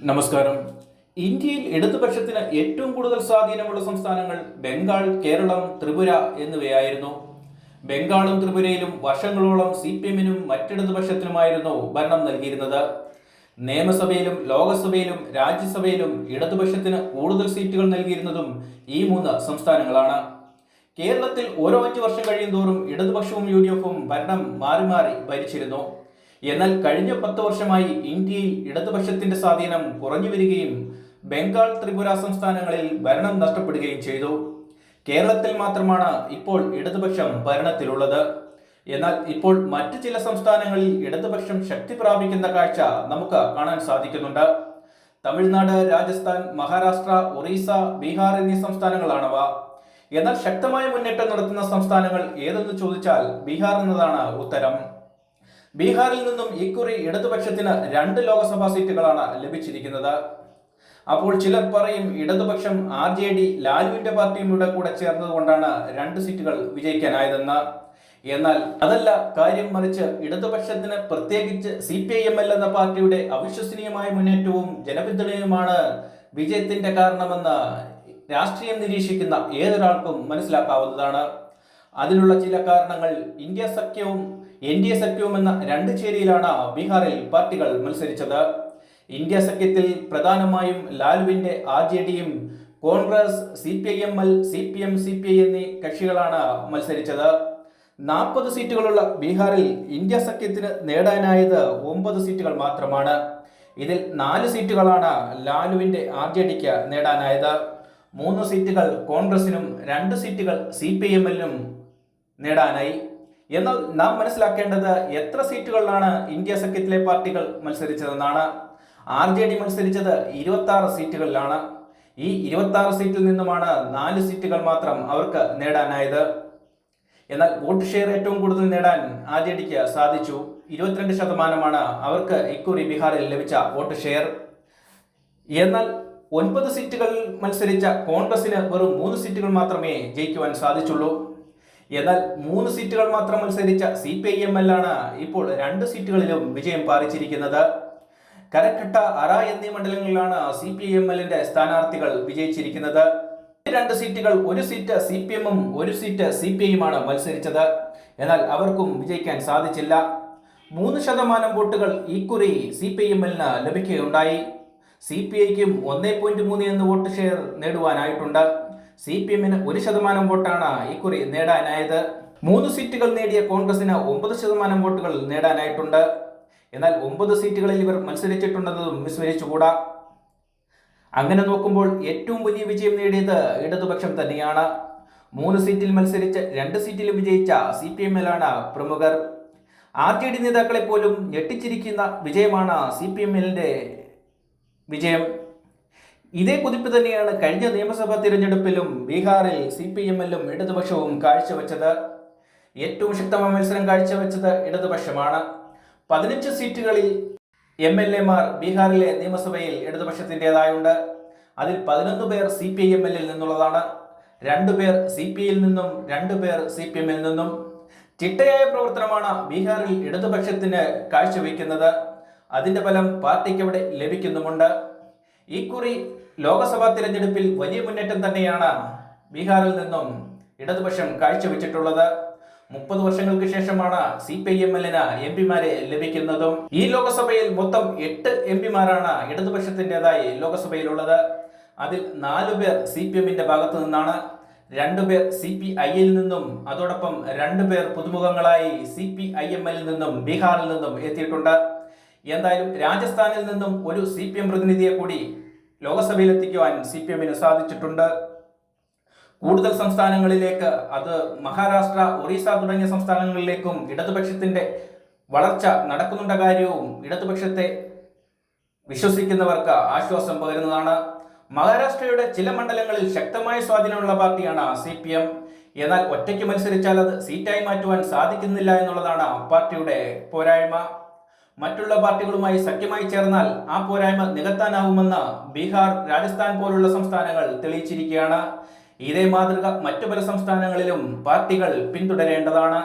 നമസ്കാരം. ഇന്ത്യയിൽ ഇടതുപക്ഷത്തിന് ഏറ്റവും കൂടുതൽ സ്വാധീനമുള്ള സംസ്ഥാനങ്ങൾ ബംഗാൾ കേരളം ത്രിപുര എന്നിവയായിരുന്നു. ബംഗാളും ത്രിപുരയിലും വർഷങ്ങളോളം സി പി എമ്മിനും മറ്റിടതുപക്ഷത്തിനുമായിരുന്നു ഭരണം നൽകിയിരുന്നത്. നിയമസഭയിലും ലോകസഭയിലും രാജ്യസഭയിലും ഇടതുപക്ഷത്തിന് കൂടുതൽ സീറ്റുകൾ നൽകിയിരുന്നതും ഈ മൂന്ന് സംസ്ഥാനങ്ങളാണ്. കേരളത്തിൽ ഓരോ അഞ്ച് വർഷം കഴിയും തോറും ഇടതുപക്ഷവും യു ഡി എഫും ഭരണം മാറി മാറി ഭരിച്ചിരുന്നു. എന്നാൽ കഴിഞ്ഞ പത്ത് വർഷമായി ഇന്ത്യയിൽ ഇടതുപക്ഷത്തിന്റെ സ്വാധീനം കുറഞ്ഞു വരികയും ബംഗാൾ ത്രിപുര സംസ്ഥാനങ്ങളിൽ ഭരണം നഷ്ടപ്പെടുകയും ചെയ്തു. കേരളത്തിൽ മാത്രമാണ് ഇപ്പോൾ ഇടതുപക്ഷം ഭരണത്തിലുള്ളത്. എന്നാൽ ഇപ്പോൾ മറ്റു ചില സംസ്ഥാനങ്ങളിൽ ഇടതുപക്ഷം ശക്തി പ്രാപിക്കുന്ന കാഴ്ച നമുക്ക് കാണാൻ സാധിക്കുന്നുണ്ട്. തമിഴ്നാട് രാജസ്ഥാൻ മഹാരാഷ്ട്ര ഒറീസ ബീഹാർ എന്നീ സംസ്ഥാനങ്ങളാണവ. എന്നാൽ ശക്തമായ മുന്നേറ്റം നടത്തുന്ന സംസ്ഥാനങ്ങൾ ഏതെന്ന് ചോദിച്ചാൽ ബീഹാർ എന്നതാണ് ഉത്തരം. ബീഹാറിൽ നിന്നും ഇക്കുറി ഇടതുപക്ഷത്തിന് രണ്ട് ലോക്സഭാ സീറ്റുകളാണ് ലഭിച്ചിരിക്കുന്നത്. അപ്പോൾ ചിലർ പറയും ഇടതുപക്ഷം ആർ ജെ ഡി ലാലുവിന്റെ പാർട്ടിയുടെ കൂടെ ചേർന്നതുകൊണ്ടാണ് രണ്ട് സീറ്റുകൾ വിജയിക്കാനായതെന്ന്. എന്നാൽ അതല്ല കാര്യം മറിച്ച് ഇടതുപക്ഷത്തിന് പ്രത്യേകിച്ച് C P I M L എന്ന പാർട്ടിയുടെ അവിശ്വസനീയമായ മുന്നേറ്റവും ജനപിന്തുണയുമാണ് വിജയത്തിന്റെ കാരണമെന്ന് രാഷ്ട്രീയം നിരീക്ഷിക്കുന്ന ഏതൊരാൾക്കും മനസ്സിലാക്കാവുന്നതാണ്. അതിനുള്ള ചില കാരണങ്ങൾ ഇന്ത്യ സഖ്യവും എൻ ഡി എ സഖ്യവും എന്ന രണ്ട് ചേരിയിലാണ് ബീഹാറിൽ പാർട്ടികൾ മത്സരിച്ചത്. ഇന്ത്യ സഖ്യത്തിൽ പ്രധാനമായും ലാലുവിന്റെ ആർ ജെ ഡിയും Congress C P I M L C P M C P I എന്നീ കക്ഷികളാണ് മത്സരിച്ചത്. നാൽപ്പത് സീറ്റുകളുള്ള ബീഹാറിൽ ഇന്ത്യ സഖ്യത്തിന് നേടാനായത് ഒമ്പത് സീറ്റുകൾ മാത്രമാണ്. ഇതിൽ നാല് സീറ്റുകളാണ് ലാലുവിന്റെ ആർ ജെ ഡിക്ക് നേടാനായത്. മൂന്ന് സീറ്റുകൾ കോൺഗ്രസിനും രണ്ട് സീറ്റുകൾ സി പി എം എല്ലിനും നേടാനായി. എന്നാൽ നാം മനസ്സിലാക്കേണ്ടത് എത്ര സീറ്റുകളിലാണ് ഇന്ത്യ സഖ്യത്തിലെ പാർട്ടികൾ മത്സരിച്ചതെന്നാണ്. ആർ ജെ ഡി മത്സരിച്ചത് ഇരുപത്തി ആറ് സീറ്റുകളിലാണ്. ഈ ഇരുപത്തി ആറ് സീറ്റിൽ നിന്നുമാണ് നാല് സീറ്റുകൾ മാത്രം അവർക്ക് നേടാനായത്. എന്നാൽ വോട്ട് ഷെയർ ഏറ്റവും കൂടുതൽ നേടാൻ ആർ ജെ ഡിക്ക് സാധിച്ചു. ഇരുപത്തിരണ്ട് ശതമാനമാണ് അവർക്ക് ഇക്കുറി ബീഹാറിൽ ലഭിച്ച വോട്ട് ഷെയർ. എന്നാൽ ഒൻപത് സീറ്റുകളിൽ മത്സരിച്ച കോൺഗ്രസിന് വെറും മൂന്ന് സീറ്റുകൾ മാത്രമേ ജയിക്കുവാൻ സാധിച്ചുള്ളൂ. എന്നാൽ മൂന്ന് സീറ്റുകൾ മാത്രം മത്സരിച്ച C P I M L ആണ് ഇപ്പോൾ രണ്ട് സീറ്റുകളിലും വിജയം പാലിച്ചിരിക്കുന്നത് കരക്കട്ട അറ എന്നീ മണ്ഡലങ്ങളിലാണ് സി പി എം എല്ലിന്റെ സ്ഥാനാർത്ഥികൾ വിജയിച്ചിരിക്കുന്നത്. രണ്ട് സീറ്റുകൾ ഒരു സീറ്റ് സി പി എമ്മും ഒരു സീറ്റ് സി പി ഐയുമാണ് മത്സരിച്ചത്. എന്നാൽ അവർക്കും വിജയിക്കാൻ സാധിച്ചില്ല. മൂന്ന് ശതമാനം വോട്ടുകൾ ഇക്കുറി സി പി ഐ എല്ലിന് ലഭിക്കുകയുണ്ടായി. സി പി ഐക്കും ഒന്നേ പോയിന്റ് മൂന്ന് എന്ന് വോട്ട് ഷെയർ നേടുവാനായിട്ടുണ്ട്. സി പി എമ്മിന് ഒരു ശതമാനം വോട്ടാണ് ഇക്കുറി നേടാനായത്. മൂന്ന് സീറ്റുകൾ നേടിയ കോൺഗ്രസിന് ഒമ്പത് ശതമാനം വോട്ടുകൾ നേടാനായിട്ടുണ്ട്. എന്നാൽ ഒമ്പത് സീറ്റുകളിൽ ഇവർ മത്സരിച്ചിട്ടുണ്ടെന്നതും വിസ്മരിച്ചുകൂടാ. അങ്ങനെ നോക്കുമ്പോൾ ഏറ്റവും വലിയ വിജയം നേടിയത് ഇടതുപക്ഷം തന്നെയാണ്. മൂന്ന് സീറ്റിൽ മത്സരിച്ച് രണ്ട് സീറ്റിലും വിജയിച്ച സി പി എമ്മിലാണ് പ്രമുഖർ. ആർ ജെ ഡി നേതാക്കളെ പോലും ഞെട്ടിച്ചിരിക്കുന്ന വിജയമാണ് സി പി എമ്മിലിന്റെ വിജയം. ഇതേ കുതിപ്പ് തന്നെയാണ് കഴിഞ്ഞ നിയമസഭാ തിരഞ്ഞെടുപ്പിലും ബീഹാറിൽ സി പി എമ്മിലും ഇടതുപക്ഷവും കാഴ്ചവെച്ചത്. ഏറ്റവും ശക്തമായ മത്സരം കാഴ്ചവെച്ചത് ഇടതുപക്ഷമാണ്. പതിനഞ്ച് സീറ്റുകളിൽ എം എൽ എമാർ ബീഹാറിലെ നിയമസഭയിൽ ഇടതുപക്ഷത്തിന്റെതായുണ്ട്. അതിൽ പതിനൊന്ന് പേർ സി പി ഐ എം എല്ലിൽ നിന്നുള്ളതാണ്. രണ്ടു പേർ സി പി ഐയിൽ നിന്നും രണ്ടു പേർ സി പി എമ്മിൽ നിന്നും. ചിട്ടയായ പ്രവർത്തനമാണ് ബീഹാറിൽ ഇടതുപക്ഷത്തിന് കാഴ്ചവെക്കുന്നത്. അതിന്റെ ഫലം പാർട്ടിക്ക് അവിടെ ലഭിക്കുന്നുമുണ്ട്. ഇക്കുറി ലോക്സഭാ തിരഞ്ഞെടുപ്പിൽ വലിയ മുന്നേറ്റം തന്നെയാണ് ബീഹാറിൽ നിന്നും ഇടതുപക്ഷം കാഴ്ചവെച്ചിട്ടുള്ളത്. മുപ്പത് വർഷങ്ങൾക്ക് ശേഷമാണ് സി പി ഐ എം എല്ലിന് എം പിമാരെ ലഭിക്കുന്നതും. ഈ ലോക്സഭയിൽ മൊത്തം എട്ട് എം പിമാരാണ് ഇടതുപക്ഷത്തിന്റെതായി ലോക്സഭയിലുള്ളത്. അതിൽ നാലു പേർ സി പി എമ്മിന്റെ ഭാഗത്തു നിന്നാണ്. രണ്ടുപേർ സി പി ഐയിൽ നിന്നും അതോടൊപ്പം രണ്ടുപേർ പുതുമുഖങ്ങളായി സി പി ഐ എം എല്ലിൽ നിന്നും ബീഹാറിൽ നിന്നും എത്തിയിട്ടുണ്ട്. എന്തായാലും രാജസ്ഥാനിൽ നിന്നും ഒരു സി പി എം പ്രതിനിധിയെ കൂടി ലോക്സഭയിൽ എത്തിക്കുവാൻ സി പി എമ്മിന് സാധിച്ചിട്ടുണ്ട്. കൂടുതൽ സംസ്ഥാനങ്ങളിലേക്ക് അത് മഹാരാഷ്ട്ര ഒറീസ തുടങ്ങിയ സംസ്ഥാനങ്ങളിലേക്കും ഇടതുപക്ഷത്തിന്റെ വളർച്ച നടക്കുന്നുണ്ട കാര്യവും ഇടതുപക്ഷത്തെ വിശ്വസിക്കുന്നവർക്ക് ആശ്വാസം പകരുന്നതാണ്. മഹാരാഷ്ട്രയുടെ ചില മണ്ഡലങ്ങളിൽ ശക്തമായ സ്വാധീനമുള്ള പാർട്ടിയാണ് സി പി എം എന്നാൽ ഒറ്റയ്ക്ക് മത്സരിച്ചാൽ അത് സീറ്റായി മാറ്റുവാൻ സാധിക്കുന്നില്ല എന്നുള്ളതാണ് പാർട്ടിയുടെ പോരായ്മ. മറ്റുള്ള പാർട്ടികളുമായി സഖ്യമായി ചേർന്നാൽ ആ പോരായ്മ നികത്താനാവുമെന്ന് ബീഹാർ രാജസ്ഥാൻ പോലുള്ള സംസ്ഥാനങ്ങൾ തെളിയിച്ചിരിക്കുകയാണ്. ഇതേ മാതൃക മറ്റു പല സംസ്ഥാനങ്ങളിലും പാർട്ടികൾ പിന്തുടരേണ്ടതാണ്.